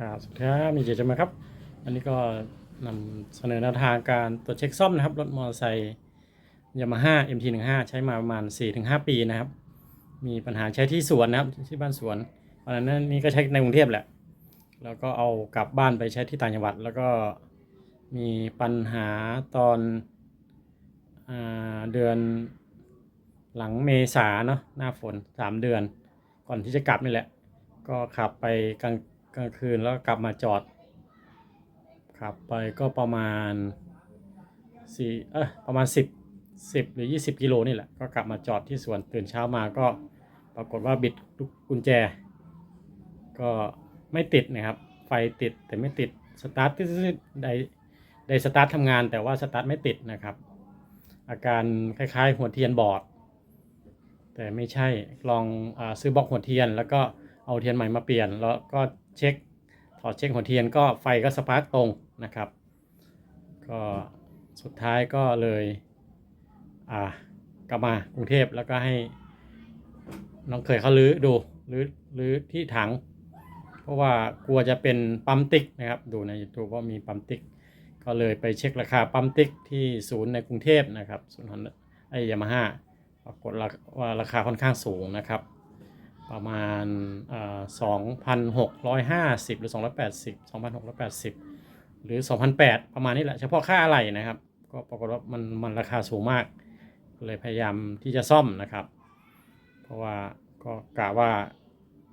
ครับสวัสดีครับมีเจจะมาครับ อันนี้ก็นำเสนอแนวทางการตรวจเช็คซ่อมนะครับ รถมอเตอร์ไซค์ยามาฮ่า MT15 ใช้มาประมาณ 4-5 ปีนะครับ มีปัญหาใช้ที่สวนนะครับที่บ้านสวนตอนนั้นนี่ก็ใช้ในกรุงเทพแหละ แล้วก็เอากลับบ้านไปใช้ที่ต่างจังหวัด แล้วก็มีปัญหาตอนอเดือนหลังเมษาเนาะหน้าฝน 3 เดือน ก่อนที่จะกลับนี่แหละ ก็ขับไปกลาง กลางคืนแล้วกลับมาจอด ขับไปก็ประมาณสี่เออประมาณสิบสิบหรือยี่สิบกิโลนี่แหละ ก็กลับมาจอดที่สวนตื่นเช้ามาก็ปรากฏว่าบิดลูกกุญแจ ก็ไม่ติดนะครับ ไฟติดแต่ไม่ติดสตาร์ทได้ได้สตาร์ททำงานแต่ว่าสตาร์ทไม่ติดนะครับ อาการคล้ายๆหัวเทียนบอด แต่ไม่ใช่ลองอซื้อบล็อกหัวเทียนแล้วก็ เอาเทียนใหม่มาเปลี่ยน แล้วก็เช็คถอดเช็คหัวเทียนก็ไฟก็สปาร์กตรงนะครับ ก็สุดท้ายก็เลยอ่ากลับมากรุงเทพแล้วก็ให้น้องเคยเขาลื้อดูลื้อลื้อที่ถัง เพราะว่ากลัวจะเป็นปั๊มติ๊กนะครับ ดูใน YouTube ว่ามีปั๊มติ๊ก ก็เลยไปเช็คราคาปั๊มติ๊กที่ศูนย์ในกรุงเทพนะครับศูนย์ฮอนไอยามาฮ่าปรากฏว่าราคาค่อนข้างสูงนะครับ ประมาณสองพันหกร้อยห้าสิบหรือสองร้อยแปดสิบสองพันหกร้อยแปดสิบหรือสองพันแปดประมาณนี้แหละ เฉพาะค่าอะไหล่นะครับ ก็ปรากฏว่ามันมันราคาสูงมาก เลยพยายามที่จะซ่อมนะครับ เพราะว่าก็กะว่า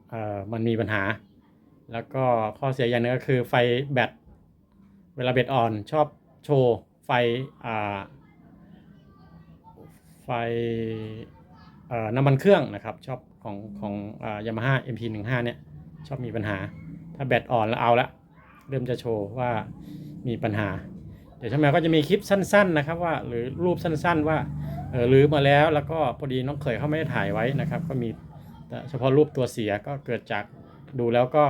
เอ่อมันมีปัญหา แล้วก็ข้อเสียอย่างหนึงก็คือไฟแบตเวลาเบ็ดออนชอบโชว์ไฟอ่าไฟน้ำมันเครื่องนะครับ ชอบ ของของยามาฮ่า MP15 เนี่ยชอบมีปัญหา ถ้าแบตอ่อนแล้วเอาละเริ่มจะโชว์ว่ามีปัญหา เดี๋ยวช่างแมวก็จะมีคลิปสั้น ๆ นะครับว่าหรือรูปสั้นๆว่าเออรื้อมาแล้วแล้วก็พอดีน้องเขยเขาไม่ได้ถ่ายไว้นะครับ ก็มีแต่เฉพาะรูปตัวเสียก็เกิดจากดูแล้วก็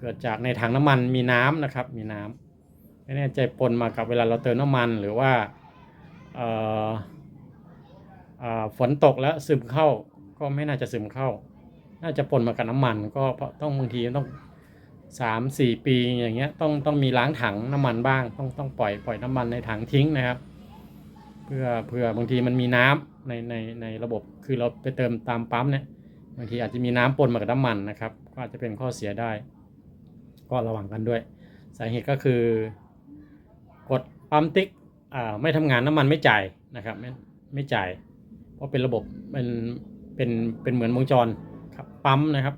เกิดจากในถังน้ำมันมีน้ำนะครับ มีน้ำไม่แน่ใจปนมากับเวลาเราเติมน้ำมันหรือว่าเออเออฝนตกแล้วซึมเข้า ก็ไม่น่าจะซึมเข้า น่าจะปนมากับน้ำมัน ก็เพราะต้องบางทีต้องสามสี่ปีอย่างเงี้ยต้องต้องมีล้างถังน้ำมันบ้าง ต้องต้องปล่อยปล่อยน้ำมันในถังทิ้งนะครับ เพื่อเพื่อบางทีมันมีน้ำในในในระบบคือเราไปเติมตามปั๊มเนี่ยบางทีอาจจะมีน้ำปนมากับน้ำมันนะครับ ก็อาจจะเป็นข้อเสียได้ ก็ระวังกันด้วย สาเหตุก็คือกดปั๊มติ๊กอ่าไม่ทำงานน้ำมันไม่จ่ายนะครับไม่ไม่จ่าย เพราะเป็นระบบเป็น เป็นเป็นเหมือนวงจรครับปั๊มนะครับ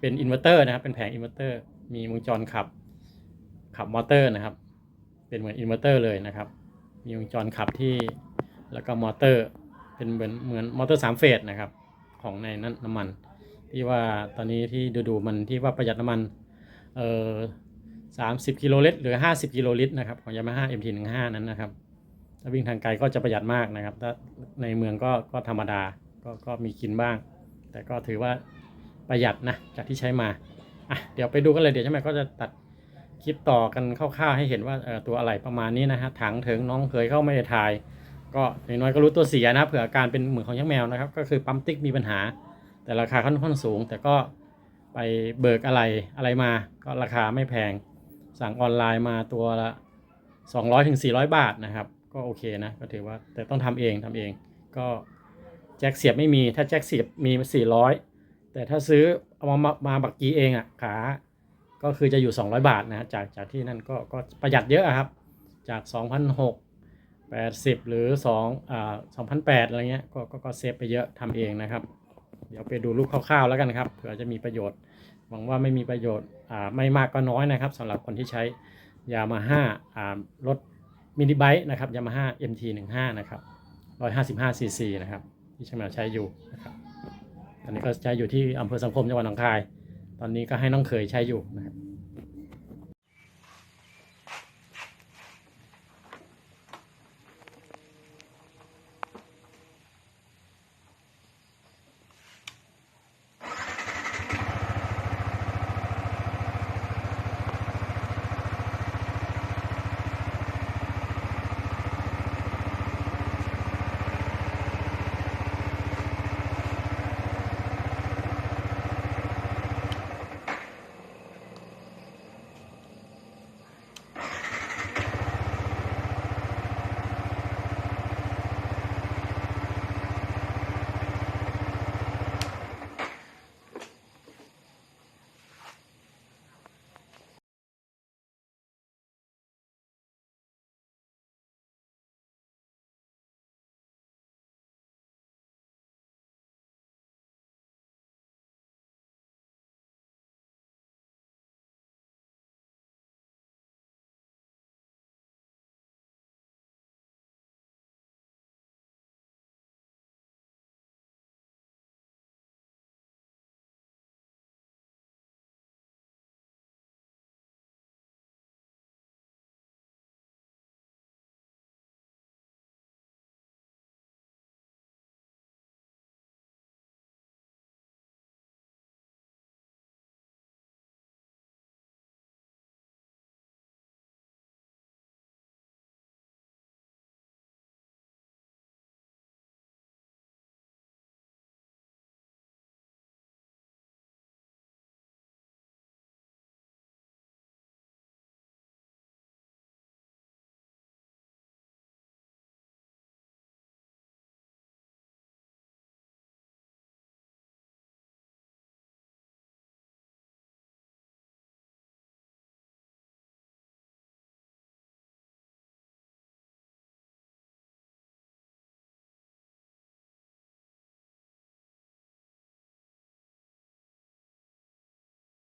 เป็นอินเวอร์เตอร์นะครับ เป็นแผงอินเวอร์เตอร์ มีวงจรขับขับมอเตอร์นะครับ เป็นเหมือนอินเวอร์เตอร์เลยนะครับ มีวงจรขับที่แล้วก็มอเตอร์ เป็นเหมือนเหมือนมอเตอร์สามเฟสนะครับ ของในนั้นน้ำมัน ที่ว่าตอนนี้ที่ดูดูๆมันที่ว่าประหยัดน้ำมันเอ่อสามสิบกิโลลิตรหรือห้าสิบกิโลลิตรนะครับของยามาฮ่า MT15 นั้นนะครับถ้าวิ่งทางไกลก็จะประหยัดมากนะครับถ้าในเมืองก็ก็ธรรมดา ก็ก็มีกินบ้าง แต่ก็ถือว่าประหยัดนะจากที่ใช้มาอะเดี๋ยวไปดูกันเลยเดี๋ยวใช่ไหมก็จะตัดคลิปต่อกันคร่าวๆให้เห็นว่าตัวอะไรประมาณนี้นะฮะถังเถิงน้องเคยเข้าไม่ได้ถ่าย ก็อย่างน้อยก็รู้ตัวเสียนะเผื่ออาการเป็นเหมือนของยักษ์แมวนะครับก็คือปั๊มติ๊กมีปัญหา แต่ราคาค่อนข้างสูง แต่ก็ไปเบิกอะไรอะไรมาก็ราคาไม่แพง สั่งออนไลน์มาตัวละ 200ถึง400 บาทนะครับ ก็โอเคนะก็ถือว่าแต่ต้องทำเองทำเองก็ แจ็คเสียบไม่มี ถ้าแจ็คเสียบมี400แต่ถ้าซื้อเอามามามาบักกี้เองอะขา ก็คือจะอยู่ 200 บาทนะจากจากที่นั่นก็ก็ประหยัดเยอะครับ จาก 2,600 80 หรือ2อ่า2,800 อะไรเงี้ยก็ก็ก็เซฟไปเยอะทำเองนะครับ เดี๋ยวไปดูรูปคร่าวๆแล้วกันครับเผื่อจะมีประโยชน์หวังว่าไม่มีประโยชน์อ่าไม่มากก็น้อยนะครับสำหรับคนที่ใช้ยามาฮ่าอ่ารถมินิไบค์นะครับยามาฮ่า MT15 นะครับ155 cc นะครับ ที่ช่างแมวใช้อยู่นะครับตอนนี้ก็ใช้อยู่ที่อำเภอสังคมจังหวัดหนองคาย ตอนนี้ก็ให้น้องเคยใช้อยู่นะครับ